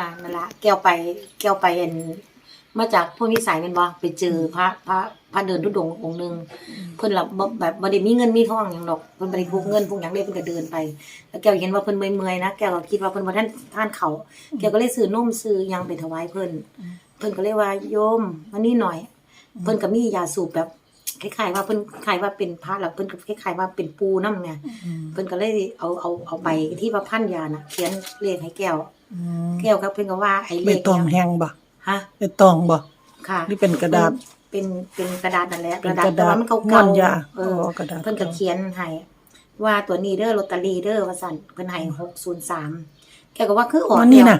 อ่านั่นละแก้วไปแก้วไปเห็นมาจากพวกนิสัยแม่นบ่ไปเจอพระพระพระเดินทุดงค์องค์หนึงเพิ่นละบ่แบบบ่ได้มีเงินมีทองหยังดอกเพิ่นบ่ได้พกเงินพกหยังเลยเพิ่นก็เดินไปแล้วแก้วเห็นว่าเพิ่นเมื่อยๆนะแก้วก็คิดว่าเพิ่นบ่ทันทานข้าวแก้วก็เลยซื้อนมซื้อหยังไปถวายเพิ่นเพิ่นก็เลยว่าโยมมานี่หน่อย เพิ่นก็มียาสูบแบบ คล้ายๆว่าเพิ่นคล้ายๆว่าเป็นพระแล้วเพิ่นก็คล้ายๆว่าเป็นปูนำเนี่ยเพิ่นก็เลยเอาเอาเอาไปที่พระพันยาน่ะเขียนเลขให้แก้วแก้วครับเพิ่นก็ว่าไอ้เลใบขตองเนี่ยแห้งบ่ฮะใบตองบ่ค่ะหรือเป็นกระดาษเป็นเป็นกระดาษนั่นแหละเป็นกระดาษกระแต่ดาษว่ามันเก่าม่วนยาๆเอออ๋อกระดาษเพิ่นก็เขียนให้ว่าตัวนี้เด้อลอตเตอรี่เด้อว่าซั่นเพิ่นให้603แกก็ว่าคือออกอ๋อนี่น่ะ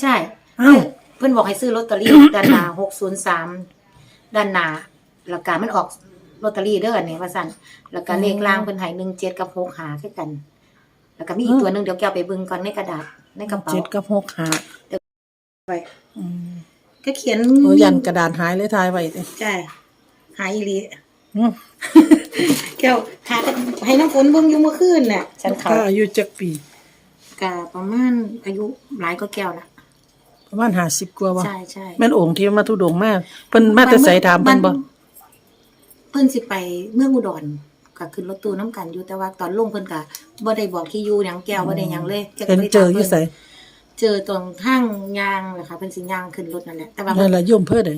ใช่อ้าวเพิ่นบอกให้ซื้อลอตเตอรี่ด้านหน้า603ด้านหน้าแล้วก็มันออก ลอตเตอรี่เด้ออันนี้ว่าซั่นแล้วก็เลขล่างเพิ่นให้17กับ6หาคือกัน แล้วก็มีอีกตัวหนึงเดี๋ยวแกเอาไปเบิ่งก่อนในกระดาษในกระเป๋าเจ็ดกับหกหาไว้อืมก็เขียนโอ้ยันกระดาษหายเลยทายไว้ติใช่หายอีหลีอืมแก้วทากันให้น้ำฝนเบิ่งอยู่เมื่อคืนน่ะฉันเขาถ้าอายุจักปีกะประมาณอายุหลายก็แก้วละประมาณ50กว่าบ่ใช่ใช่แม่นองค์ที่มาทุดงมาเพิ่นมาแต่ไสถามเพิ่นบ่เพิ่นสิไปเมืองอุดรก็ขึ้นรถตู้น้ำกันอยู่แต่ว่าตอนลงเพิ่นก็บ่ได้บอกที่อยู่หยังแก้วบ่ได้หยังเลยแก้วก็เห็นลยเจอถามอยู่ไสเจอตรงทางยางแหละค่ะเพิ่นสิย่างขึ้นรถนั่นแหละแต่ว่านั่นล่ะโยมเพิ่นใด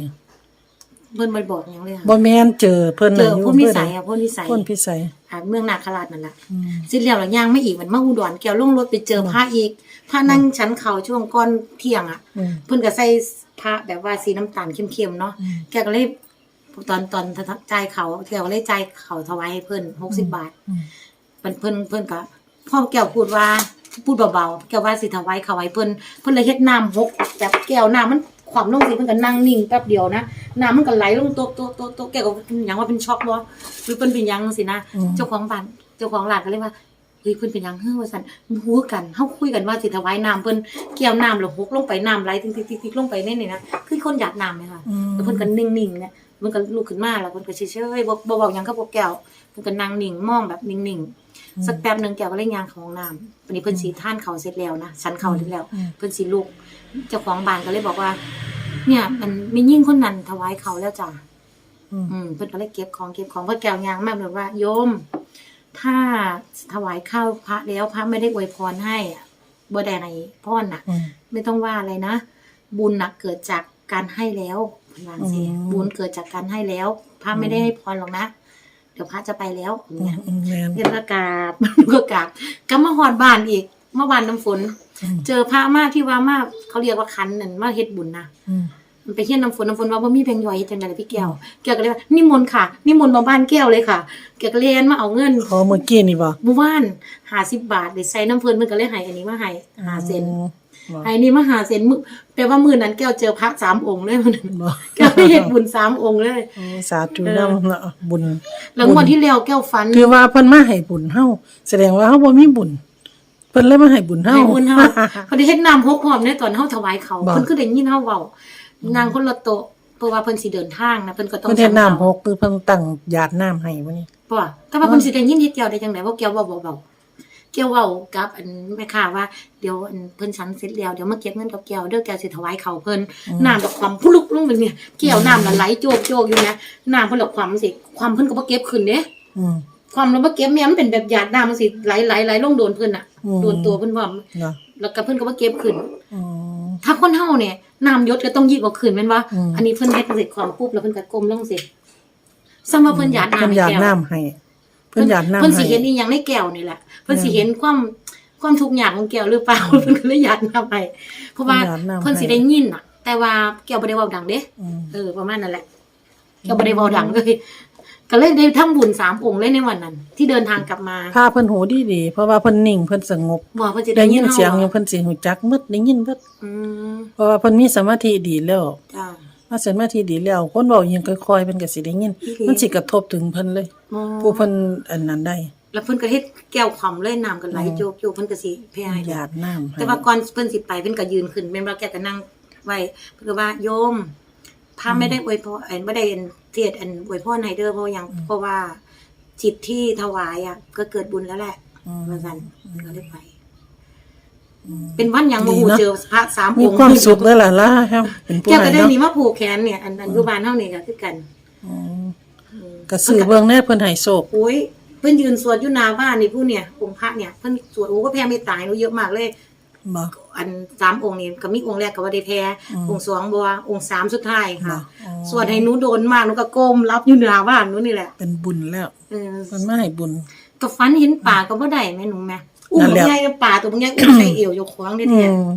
เพิ่นบ่บอกหยังเลยค่ะบ่แม่นเจอเพิ่นเจน่ะอโยผู้มมีเพิ่นสัใดยอะผู้มีสัยคนพิสัยอ่าเมืองนาคราชนั่นแหละ อืม สิแล้วแล้วย่างไม่อีกมันมาอุดรแก้วลงรถไปเจอพระอีกพระนั่งชั้นเขาช่วงก่อนเที่ยงอะอืม เพิ่นก็ใส่พระแบบว่าสีน้ำตาลเข้มๆเนาะอืม แกก็เลย ตอนตอนจ่ายเขาแกก็เลยจ่ายเขาถวายให้เพิ่นหกสิบบาทอืมเพิ่นเพิ่นเพิ่นก็พ่อแก้วพูดว่าพูดเบาๆแกว่าสิถวายเขาไว้เพิ่นเพิ่นเลยเฮ็ดน้ำหกแบบแก้วน้ำมันขวามลงสิเพิ่นก็นั่งนิ่งแป๊บเดียวนะน้ำมันก็ไหลลงโต๊ะโต๊ะโต๊ะโต๊ะแกก็หยังว่าเป็นช็อกบ่หรือเพิ่นเป็นหยังสินะอืมเจ้าของบ้านเจ้าของร้านก็เลยว่าเฮ้ยเพิ่นเป็นหยังเฮ้อว่าซั่นฮู้กันเฮาคุยกันว่าสิถวายน้ำเพิ่นแก้วน้ำแล้วหกลงไปน้ำไหลติ๊กๆๆลงไปในนี่นะคือคนอยากน้ำเลยค่ะอืมแล้วเพิ่นก็นิ่งๆเนี่ย มันก็ลุกขึ้นมาแล้วเพิ่นก็เฉยๆบ่บ่เว้าหยังกับพวกแก้วเพิ่นก็นั่งนิ่งมองแบบนิ่งๆสักแป๊บหนึงแก้วก็เลยย่างเข้าห้องน้ำวันนี้เพิ่นสิทานข้าวเสร็จแล้วนะฉันข้าวเสร็จแล้วอืมเพิ่นสิลุกเจ้าของบ้านก็เลยบอกว่า เนี่ย มันมียิ่งคนนั้นถวายเขาวแล้วจ้ะ อืมอืมเพิ่นก็เลยเก็บของเก็บของเพิ่นแก้วยางมากเลยว่าโยม ถ้าถวายข้าวพระแล้วพระไม่ได้อวยพรให้อะบ่ได้ให้พรน่ะ อืม ไม่ต้องว่าอะไรนะ บุญนะเกิดจากการให้แล้วพน วางสิอืมบุญเกิดจากการให้แล้วพระไม่ได้ให้พรหรอกนะเดี๋ยวพระจะไปแล้วอย่างอืเงี้มยอืมแม่นเรียนก็กราบก็กราบก็มาหอดบ้านอีกเมื่อวานน้ำฝนอืมเจอพระมาที่ว่ามาเขาเรียกว่าคันนั่นมาเฮ็ดบุญนะอืมมันไปเฮียนน้ำฝนน้ำฝนว่าบ่มีแบงค์ย่อยเฮ็ดจังได๋ล่ะพี่แก้วแก้วก็เลยว่านิมนต์ค่ะนิมนต์มาบ้านแก้วเลยค่ะแกก็เรียนมาเอาเงินขอเมื่อกี้นี่บ่เมื่อวาน50บาทได้ใส่น้ำเพิ่นเพิ่นก็เลยให้อันนี้มาให้5เซนอืมบ่ ไอ้นี่มหาเซนมือแปลว่ามือนั้นแก้วเจอพระสามองค์เลยมันบ่แก้วได้เห็นบุญสามองค์เลยโอ้สาธุนำเนาะบุญแล้วงวดที่แล้วแก้วฟันคือว่าเพิ่นมาให้บุญเฮาแสดงว่าเฮาบ่มีบุญเพิ่นเลยมาให้บุญเฮาให้บุญเฮาเขาได้เฮ็ดน้ำหกหอมในตอนเฮาถวายเขาบ่เพิ่นคือได้ยินเฮาเว้านางคนละโต๊ะเพราะว่าเพิ่นสิเดินทางนะเพิ่นก็ต้องเพิ่นเฮ็ดน้ำสั่งหกคือเพิ่นตั้งหยาดน้ำให้บ่นี่บ่ว่าแต่ว่าเพิ่นสิได้ยินที่แก้วได้จังได๋ว่าแก้วเว้าเบาๆ แก้วเว้ากับอันแม่ค้าว่าเดี๋ยวอันเพิ่นฉันเสร็จแล้วเดี๋ยวมาเก็บเงินกับแก้วเด้อแก้วสิถวายเขาเพิ่นน้ำแบบความพุลุกลงไปเนี่ยแก้วน้ำมันไหลโจกโจกอยู่นะน้ำเพิ่นละความสิความเพิ่นก็บ่เก็บขึ้นเด้อืมความแล้วเมื่อกี้แม่มันเป็นแบบหยาดน้ำมันสิไหลไหลไหลลงโดนเพิ่นอะอืมโดนตัวเพิ่นว่าเนาะแล้วก็เพิ่นก็ว่าเก็บขึ้นอืมถ้าคนเฮาเนี่ยน้ำยศก็ต้องยิบเอาขึ้นแม่นว่าอืมอันนี้เพิ่นเฮ็ดเสร็จความปุ๊บแล้วเพิ่นก็ก้มลงสิซ้ำว่าเพิ่นหยาดเพิ่นน้ำหยาดให้แก้วน้ำให้เพิ่นหยาดน้ำเพิ่นสิให้เห็นอีหยังในแก้วนี่แหละเพิ่นสิเห็นความความทุกข์ยากของแก้วหรือเปล่าเพิ่นก็เลยหยาดน้ำให้เพราะว่าหยดำให้เพิ่นสิได้ยินน่ะ แต่ว่าแก้วบ่ได้เว้าดังเด้อืมเออประมาณนั้นแหละแก้วบ่ได้เว้าดังเลยก็เลยได้ทำบุญสามองค์เลยในวันนั้น ที่เดินทางกลับมาพาเพิ่นหูดีๆเพราะว่าเพิ่นนิ่งเพิ่นสงบบอกเพิ่นสิได้ได้ยิยินนเสียงอฮายู่เพิ่นสิหูจักหมดได้ยินเบิดอืมเพราะว่าเพิ่นมีสมาธิดีแล้วจ้า มาสมาธิดีแล้วคนเว้าอิหยังค่อยๆเพิ่นก็สิได้ยินอีหลี มันสิกระทบถึงเพิ่นเลยผู้เพิ่นอันนั้นได้ แล้วเพิ่นก็เฮ็ดแก้วความเลยน้ำกันไหลโจกโจกเพิ่นก็สิแพ้ให้หยาดน้ำให้แต่ว่าก่อนเพิ่นสิไปเพิ่นก็ยืนขึ้นแม่นบ่แกก็นั่งไว้เพิ่นก็ว่าโยมพระไม่ได้อวยพรเอ้ยบ่ได้อันเทศอันอวยพรให้เด้อเพราะหยังเพราะว่าจิตที่ถวายอะก็เกิดบุญแล้วแหละอืมว่าซั่นก็เลยไป เป็นวันหยังดีโมโหเนอะ เจอพระสามมีองค์ความสุขแล้วล่ะล่ะครับ เป็นผู้แก้วใหก็ญ่ได้เนาะนี่มาผูกแขนเนี่ยอันอันอยู่บ้านเฮานี่ก็คือกันอืมก็ซื้อเบิ่งแน่เพิ่นให้โชคโอ้ยเพิ่นยืนสวดอยู่หน้าบ้านนี่ผู้เนี่ยองค์พระเนี่ยเพิ่นสวดโอ้ก็แพ้ไม่ตายหนูเยอะมากเลย บ่ อันสามองค์นี่ก็มีองค์แรกก็บ่ได้แพ้อืมองค์สองบัวองค์สามสุดท้ายค่ะอ๋อสวดให้หนูโดนมากหนูก็ก้มรับอยู่หน้าบ้านหนูนี่แหละเป็นบุญแล้วเออมันมาให้บุญ ก็ฝันเห็นป่าก็บ่ได้แม่หนูแม่ อุ้มนั่นแหละใหญ่กับป่าตัวบ่ใหญ่อุ้มใส่เอวยกขวางเด้อืเนี่ยม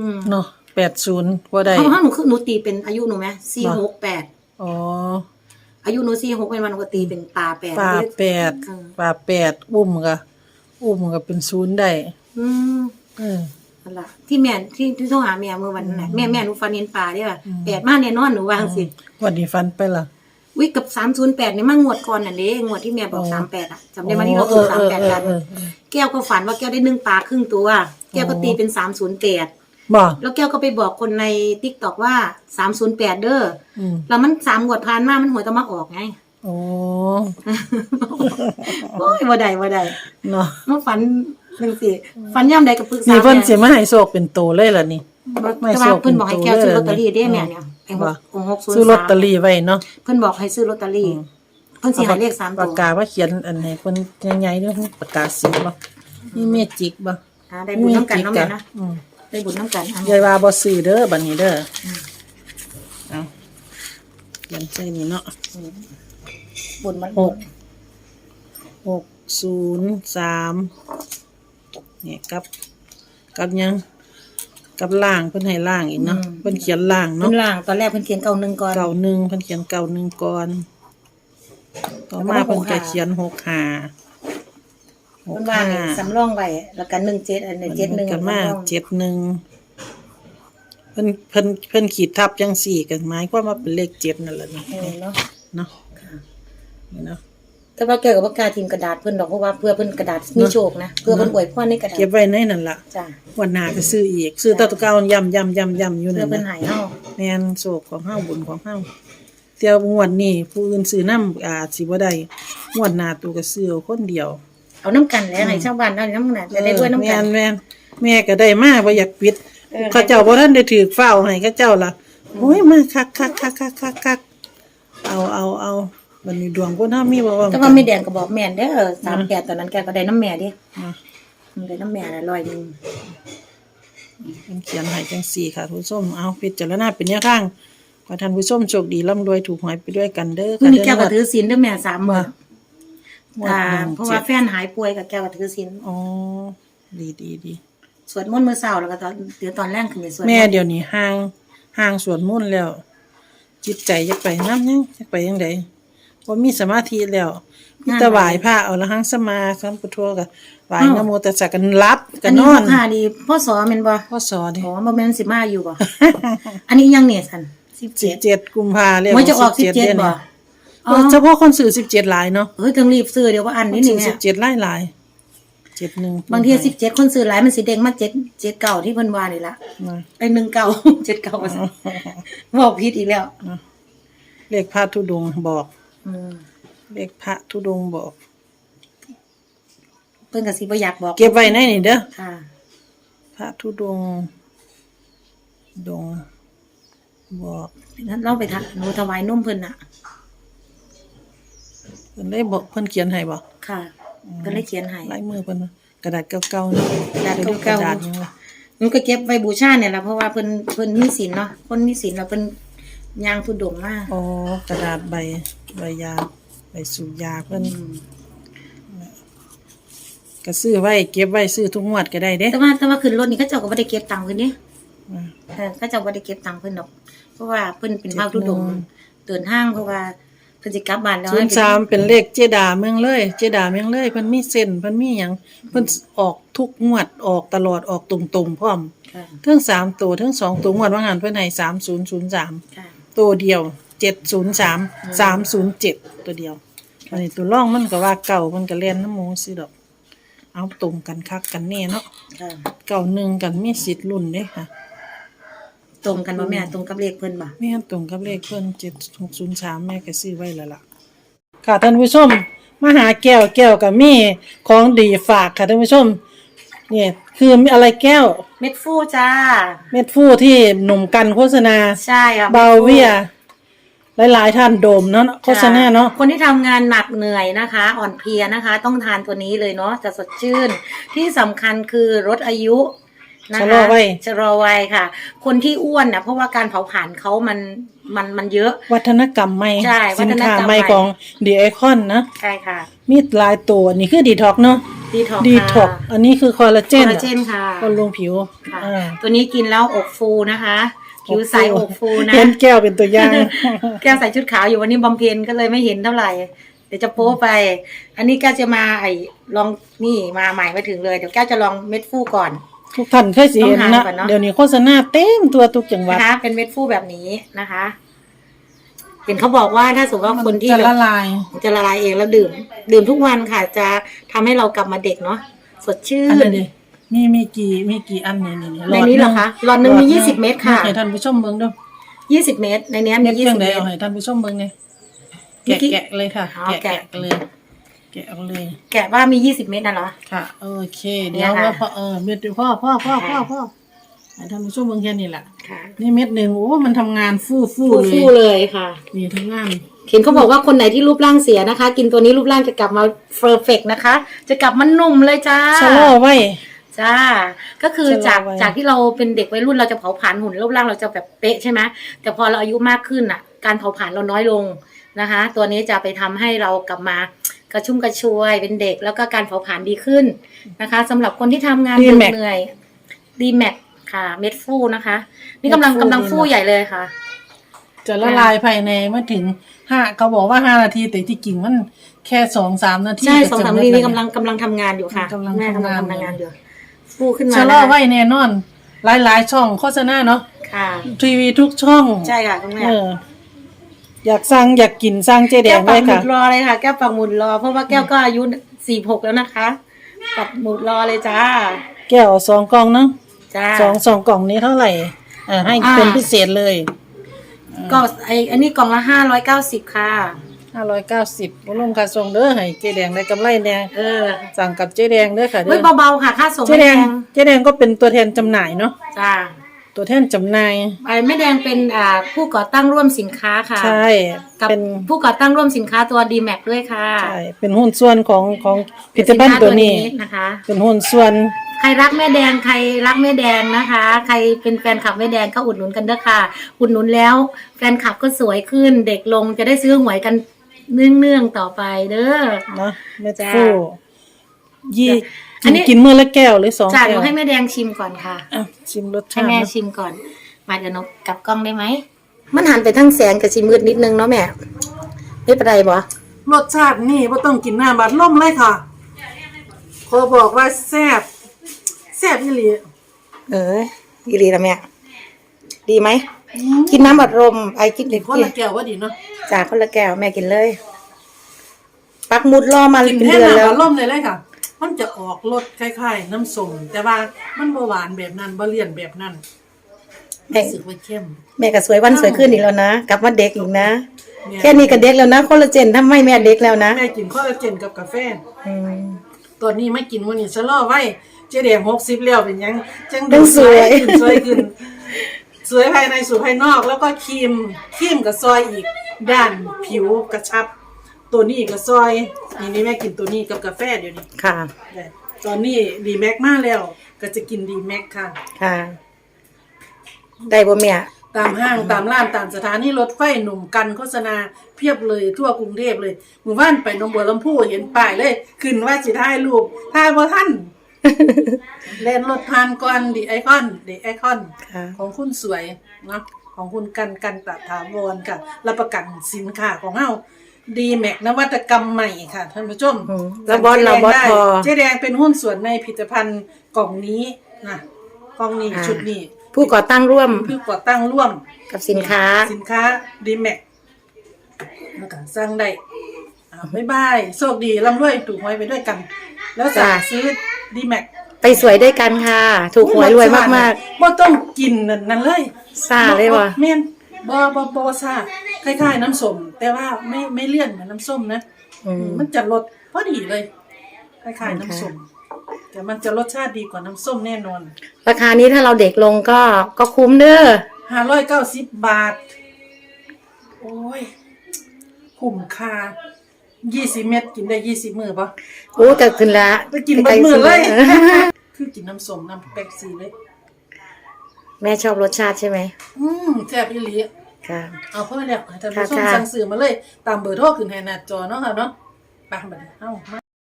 อืมเนาะ80บ่ได้ เพราะว่าหนูคือหนูตีเป็นอายุหนูไหมสี่หกแปดอ๋ออายุหนูสี่หกเป็นวันหนูก็ตีเป็นป่าแปดปลาแปดเออปลาแปดอุ้มก็อุ้มก็เป็นศูนย์ได้อืม เออ นั่นล่ะที่แม่ที่ที่โทรหาแม่เมื่อวันนั้นน่ะแม่แม่หนูฟันเห็นป่าเด้อแปดมาแน่นอนหนูวาจังสิวันนี้ฟันไปล่ะ วิกับสามศูนย์แปดนี่มางวดก่อนน่ะเด้งวดที่แม่บอกอ๋อสามแปดอะจำได้ไหมที่เราถูกสามแปดกันเออเออเออแก้วก็ฝันว่าแก้วได้นึ่งปลาครึ่งตัว แก้วก็ตีเป็นสามศูนย์แปดบ่แล้วแก้วก็ไปบอกคนในทิกตอกว่าสามศูนย์แปดเด้ออืมแล้วมันสามงวดผ่านมามันหวยต้องมาออกไงโอ้โอ้ยบ่ได้บ่ได้เนาะมาฝันจังซี่ฝันย่ำใดก็ปรึกษานี่เพิ่นแม่สิมาให้โชคเป็นโตเลยล่ะนี่ไม่แต่โชว่าคเพิ่นบอกให้แก้วซื้อลอตเตอรี่เด้อืมแม่เนี่ยไอ้ห บ่กองหกศูนย์ซื้อลอตสามเตอรี่ไว้เนาะเพิ่นบอกให้ซื้อลอตเตอรี่ เพิ่นสิให้เลขสามปาตักวกาว่าเขียนอันไหนเพิ่นใหญ่ๆเด้อปากกาสีบ่มีเมจิกบ่อ่าได้บุญน้ำกันเนาะแม่นะอืมได้บุญน้ำกันอะยายว่าบ่ซื้อเด้อบัดนี้เด้ออเอาเขียนใส่นี่เนาะบุญมันหกหกศูนย์สามเนี่ยกับกับหยัง กับล่างเพิ่นให้ล่างอีกเนาะเพิ่นเขียนล่างเพิ่เนาะนล่างตอนแรกเพิ่นเขียนเก่าหนึ่งก่อน เก่าหนึ่งเพิ่นเขียนเก่าหนึ่งก่อนต่อมาเพิ่นก็เขียนหกห้าหเพิ่กนว่าห้านี่สำรองไว้แล้วกันหนึ่งเจ็ดอันหนึ่งเจ็ดหนึ่งกันมาเจ็ดหนึ่งเพิ่นเพิ่นเพิ่นขีดทับจังสี่กันหมายความว่าเป็นเลขเจ็ดนั่นแหละเนาะเออเนาะเนาะนี่เนาะ แต่ว่าแกกับว่ากล้าทีมกระดาษเพิ่นดอกเพราะว่าเพื่อเพิ่นกระดาษมีโชคนะเพื่อเพิ่นอวยพรในกระดาษเก็บไว้ในนั่นล่ะจ้ะวันหน้าก็ซื้ออีก ซื้อตะตุเก่าย่ำย่ำย่ำย่ำอยู่เพื่นั่อนเพิ่นนะใหายเฮาแม่นโศกของเฮาบุญของเฮาเที่ยวงวดนี้ผู้อื่นซื้อน้ำอาจสิบ่ได้งวดหน้าตูก็ซื้อเอาคนเดียว เอาน้ำกันแล้วให้ชาวบ้านเอาน้ำกันจะได้ด้วยน้ำกันแม่นแม่นแม่ก็ได้มาบ่อยากปิดเออเขาเจ้าบ่ทันได้ถือเฝ้าให้เขาเจ้าล่ะโอ้ยมาคักคักคักคักคักคักเอาเอาเอา บัดนี้ดวงคนเฮามีบ่ว่าแต่ว่าไม่แดงก็บอกแม่นเด้อสามแปดตอนนั้นแกก็ได้น้ำแม่เดิอะได้น้ำแม่ละร้อยหนึงเพิ่นเขียนให้จังสี่ค่ะคุณผู้ชมเอาพิจารณาเป็นแนวทางขอให้ท่านผู้ชมโชคดีร่ำรวยถูกหวยไปด้วยกันเด้อมื้อนี้แกเด้ก็ถือศีลเด้อแม่สามมื้องวดอ่าหนึ่งเพราะว่าจ็ดแฟนหายป่วยกับแกก็ถือศีลอ๋อดีดีดีสวดมนต์มื้อเช้าแล้วก็ตอนเดี๋ยวตอนแรกขึ้นไปสวดแม่เดี๋ยวนี้ห่างห่างสวดมนต์แล้ว จิตใจจะไปน้ำยังจะไปยังไง ว่ามีสมาธิแล้วมีแต่ไหวพระเอาละหังสมาสัมพุทโธกับไหวนะโมตัสสะกันรับกัอันนนนี้อลูนกค้าดีพ่อสอแม่นบ่พ่อสอนดิอ๋อบ่แม่นสิมาอยู่บ่ อันนี้ยังเนี่ยสันสิบ17เจ็ดกุมภาเรียกมันจะออก17 17ดือนบ่นี่อ๋อ เฉพาะคนสื่อสิบเจ็ดหลายเนาะเฮ้ยต้องรีบซื้อเดี๋ยวว่าอันคนนี้นี่สื่อแม่สิบเจ็ดหลายหลายเจ็ดหนึ่งบางที17คนซื้อหลายมันสิเด้งมา7 7เก่าที่เพิ่นว่านี่ล่ะมาไอ้1เก่า7เก่าว่าซั่นบอกผิดอีกแล้ว เลขพระธุดงค์บอกอืม เลขพระธุดงค์บอก เพิ่นก็สิบ่อยากบอก เก็บไว้ในนี่เด้อค่ะ พระธุดงค์ดง บอกเราไปทักหนูถวายนมเพิ่นน่ะ เพิ่นได้บอกเพิ่นเขียนให้บ่ค่ะเพิ่นเลยเขียนให้ลายมือเพิ่นนะกระดาษเก่าๆนะกระดาษดี๋ยวเก่าๆกระดาษยังวะหนูก็เก็บไว้บูชาเนี่ยล่ะเพราะว่าเพิ่นเพิ่นมีศีลเนาะคนมีศีลแล้วเพิ่นย่างทุดงมาอ๋อกระดาษใบ ใบยาใบสูบยาเพิ่นอืมก็ซื้อไว้เก็บไว้ซื้อทุกงวดก็ได้เด้แต่ว่าแต่ว่าขึ้นรถนี่เขาเจ้าก็บ่ได้เก็บตังค์เพิ่นเด้อ่าเออเขาเจ้าบ่ได้เก็บตังค์เพิ่นดอก เพราะว่าเพิ่นเป็นภาคทุดงค์อืมเดินห้างเพราะว่าเพิ่นสิกลับบ้านแล้วศูนย์สามเป็นเลขเจดาเมืองเลย เจดาเมืองเลยเพิ่นมีเส้นเพิ่นมีหยังเพิ่นออกทุกงวดออกตลอดออกตรงๆพร้อมค่ะเทั้งสามตัวเทั้งสองตัวงวดว่างานเพิ่นให้สามศูนย์ศูนย์สามค่ะตัวเดียว เจ็ดศูนย์สามสามศูนย์เจ็ดตัวเดียวอันนี้ตัวร่องมันก็ว่าเก่ามันก็เล่นน้ำหมูสิดอก เอาตรงกันคักกันแน่เนาะค่ะเก่าหนึ่งกันมีสิทธิ์รุ่นเด้ค่ะตรงกันบ่แม่ตรงกับเลขเพิ่นบ่แม่นตรงกับเลขเพิ่นเจ็ดหกศูนย์สามแม่ก็ซื้อไว้แล้วล่ะ ค่ะท่านผู้ชมมาหาแก้วแก้วกับมีของดีฝากค่ะท่านผู้ชมเนี่ยคือมีอะไรแก้ว เม็ดฟูจ้า เม็ดฟูที่หนุ่มกันโฆษณาใช่ค่ะบาเวีย หลายๆท่านโดมเนาะโฆษณาเนาะคนที่ทำงานหนักเหนื่อยนะคะ อ่อนเพลียนะคะ ต้องทานตัวนี้เลยเนาะจะสดชื่น ที่สำคัญคือลดอายุนะคะชะลอวัย ชะลอวัยค่ะ คนที่อ้วนนะเพราะว่าการเผาผลาญเขามันมันมันเยอะ วัฒนกรรมใหม่ใช่สินค้าวัฒนกรรมใหม่ใหม่ ของดีไอคอนนะใช่ค่ะมีหลายตัวนี่คือดีท็อกเนาะดีท็อกดีท็อกอันนี้คือคอลลาเจเจนนเจนค่ะ บำรุงผิวค่ะ อ่า ตัวนี้กินแล้วอกฟูนะคะ ผิวใสอกฟูนะ เห็นแก้วเป็นตัวอย่าง แก้วใส่ชุดขาวอยู่วันนี้บำเพ็ญก็เลยไม่เห็นเท่าไหร่ เดี๋ยวจะโป๊ไป อันนี้แก้วจะมาไอ้ลองนี่มาใหม่มาถึงเลย เดี๋ยวแก้วจะลองเม็ดฟูก่อน ทุกท่านเคยสิเห็นต้องทานนะ ก่อนเนอะ เดี๋ยวนี้โฆษณาเต็มตัวทุกจังหวัดนะคะ เป็นเม็ดฟูแบบนี้นะคะ เห็นเขาบอกว่าถ้าสมมติว่าคนที่ จะแบละบลาย จะละลายเองแล้วดื่ม ดื่มทุกวันค่ะ จะทำให้เรากลับมาเด็กเนาะสดชื่อันนนั้นดิ มีมีกี่มีกี่อันนี่นี่ในนี้เหรอคะหลอดหนึ่งมี20เม็ดค่ะให้ท่านผู้ชมเบิ่งเด้วยยี่สิบเมตร ในเนี้ยมีเม็ดยี่เพียสิงบใดเมตรเอาให้ท่านผู้ชมเบิ่งเนี่ยเมื่อแกะกี้แกะเลยค่ะอ๋อแกะแกะแกะเลย แกะเอาเลย แกะว่ามียี่สิบเมตรนะเหรอค่ะโอเคเนี่เดี๋ยยวค่ะว่าพ่อเออเม็ดเดียวพ่อพ่อพ่อพ่อพ่อให้ท่านผู้ชมเบิ่งแค่นี้แหละค่ะนี่เม็ดหนึ่งโอ้ มันทำงานฟู่ฟู่ฟูเลฟูยเลยค่ะ นี่ทำงาน เห็นเขาบอกว่าคนไหนที่รูปร่างเสียนะคะ กินตัวนี้รูปร่างจะกลับมาเฟอร์เฟกนะคะ จะกลับมาหนุ่มเลยจ้าชะลอไว้ จ้า ก็คือชะลอจากไว้จากที่เราเป็นเด็กวัยรุ่นเราจะเผาผลาญหุ่นรูปร่างเราจะแบบเป๊ะใช่ไหมแต่พอเราอายุมากขึ้นอะ การเผาผลาญเราน้อยลงนะคะ ตัวนี้จะไปทำให้เรากลับมากระชุ่มกระชวยเป็นเด็ก แล้วก็การเผาผลาญดีขึ้นนะคะสำหรับคนที่ทำงานเหนื่อยดีแม็กค่ะ เม็ดฟูนะคะ นี่กำลังกำลังฟูใหญ่เลยค่ะ จะละลายภายในไม่ถึงห้าเขาบอกว่าห้านาทีแต่ที่จริงมันแค่สองสามนาทีใช่สองสามจะนาทีหดนี่แวกำลังกำลังทำงานอยู่ค่ะกำลังแม่กำลังทำงานทำงานอยู่ ฟูขึ้นมาชะลอนะคะไว้แน่นอนหลายหลายๆ ช่องโฆษณาเนาะค่ะ ทีวีทุกช่องใช่ค่ะคุณแม่เอออยากสั่งอยากกินสั่งเจ๊แดแก้งวปัได้กหมุค่ะ ดรอเลยค่ะ แก้วปักหมุดรอ เพราะว่าแก้วก็อายุสี่หกแล้วนะคะปักหมุดรอเลยจ้าแก้วสองกล่องเนาะจ้า สองสองกล่องนี้เท่าไหร่อ่าให้อ่า เป็นพิเศษเลย ก็ไออันนี้กล่องละห้าร้อยเก้าสิบค่ะ ห้าร้อยเก้าสิบลงค่าส่งเด้อให้เจ๊แดงได้กำไรแน่เออสั่งกับเจ๊แดงเด้อค่ะเด้เฮ้ยอเบาๆค่ะค่าส่งเจ๊ไม่แดแพงงเจ๊แดงก็เป็นตัวแทนจำหน่ายเนาะจ้าตัวแทนจำหน่ายไอไม่แดงเป็นอ่าผู้ก่อตั้งร่วมสินค้าค่ะ ใช่กับเป็นผู้ก่อตั้งร่วมสินค้าตัว d m a x ด้วยค่ะใช่เป็นหุ้นส่วนของของผลิตภัณฑ์ตัวนี้นะคะ เป็นหุ้นส่วน ใครรักแม่แดงใครรักแม่แดงนะคะ ใครเป็นแฟนคลับแม่แดงก็อุดหนุนกันเด้อค่ะ อุดหนุนแล้วแฟนคลับก็สวยขึ้น เด็กลงจะได้ซื้อหวยกัน เนื่องๆต่อไปเด้อ เนาะเม็ดจ้า ฟูยี่อันนี้ กินมื้อละแก้วหรือสองจ่าหแก้นูวให้แม่แดงชิมก่อนค่ะ อะชิมรสให้ชาติแม่เนอะชิมก่อน มาเดี๋ยวหนูกลับกล้องได้ไหม มันหันไปทั้งแสงกับชิมืดนิดนึงเนาะแม่ ไม่เป็นไรบ่รสชาตินี่บ่ต้องกินน้ำบาดล่มเลยค่ะขอบอกว่าแซ่บแซ่บอีหลีเออดีดีละแม่ ดีไหม กินน้ำบัดลมไอ้กินเด็กคนละแก้วว่าดีเนาะจ่าคนละแก้วแม่กินเลย ปักหมุดรอมากินเป็นแท่เดือนน้ำแล้วบาดล่มเลยเลยค่ะ มันจะออกรสคล้ายๆ น้ำส้มแต่ว่ามันบ่หวานแบบนั้นบ่เลี่ยนแบบนั้นแม่รู้สึกว่าเข้ม แม่ก็สวยวันสวยขึ้นอีกแล้วนะ กลับมาเด็กอีกนะ เนี่ย แค่นี้ก็เด็กแล้วนะคอลลาเจนทำให้แม่เด็กแล้วนะแม่กินคอลลาเจนกับกาแฟ อืม ตัวนี้ไม่กินมื้อนี้ชะลอไว้เจ๊แดง60แล้วเป็นหยังจังยัดูงสสววยยขึ้นสวยขึ้น สวยภายในสู่ภายนอกแล้วก็ครีมครีมกับซอยอีกด้านผิวกระชับ ตัวนี้กับซอยนี่นี่แม่กินตัวนี้กับกาแฟเดี๋ยวนี้ค่ะได้ตอนนี้ดีแม็กมาแล้ว ก็จะกินดีแม็กค่ะ ค่ะ ได้บ่แม่ตามห้างตามร้านตามสถานีรถไฟหนุ่มกันโฆษณาเพียบเลยทั่วกรุงเทพเลยหมู่บ้านไปหนองบัวลำพูเห็นป้ายเลย ขึ้นว่าสิถ่ายรูปถ่ายบ่ทัน เล่นรถผ่านก่อนดีไอคอนดีไอคอน ค่ะ ของคุณสวยเนาะของคุณกันกันตะถาวรค่ะรับประกันสินค้าของเฮาดีแม็กนวัตกรรมใหม่ค่ะท่านผู้ชมอืมแล้วบอสเราบอสได้พอเจ๊แดงเป็นหุ้นส่วนในผลิตภัณฑ์กล่องนี้นะกล่องนี้อ่า ชุดนี้ผู้ก่อตั้งร่วมผู้ก่อตั้งร่วม กับสินค้า สินค้าดีแม็กแล้วก็สร้างได้อ่าบ๊ายบาย โชคดีร่ำรวยถูกหวยไปด้วยกัน แล้วสั่งจ้ะ ซื้อ ดีแม็กไปสวยด้วยกันค่ะ ถูกหวยรวยมากๆบ่ต้องกินนั่นนั่นเลยๆซาเลยว่ะแม่นบ่บ่บ่ซาคล้ายๆน้ำส้มแต่ว่าไม่ไม่เลี่ยนเหมือนน้ำส้มนะอืมมันจะรสพอดีเลยคล้ายๆน้ำส้มแต่มันจะรสชาติดีกว่าน้ำส้มแน่นอน ราคานี้ถ้าเราเด็กลงก็ก็คุ้มเด้อห้าร้อยเก้าสิบบาท โอ้ยคุ้มค่า ยี่สิบเม็ดกินได้ยี่สิบมือปะโอ้แต่ขึ้นละไปกินเบัดมือเลย คือกินน้ำส้มน้ำแป๊กซีเลย แม่ชอบรสชาติใช่ไหมอืมแซ่บอีหลีค่ะ เอาพ่อแล้วให้ท่านผู้ชมค่ะ สั่งซื้อมาเลย ตามเบอร์โทรขึ้นให้หน้าจอเนาะค่ะเนาะไปบัดนี้เอ้ามา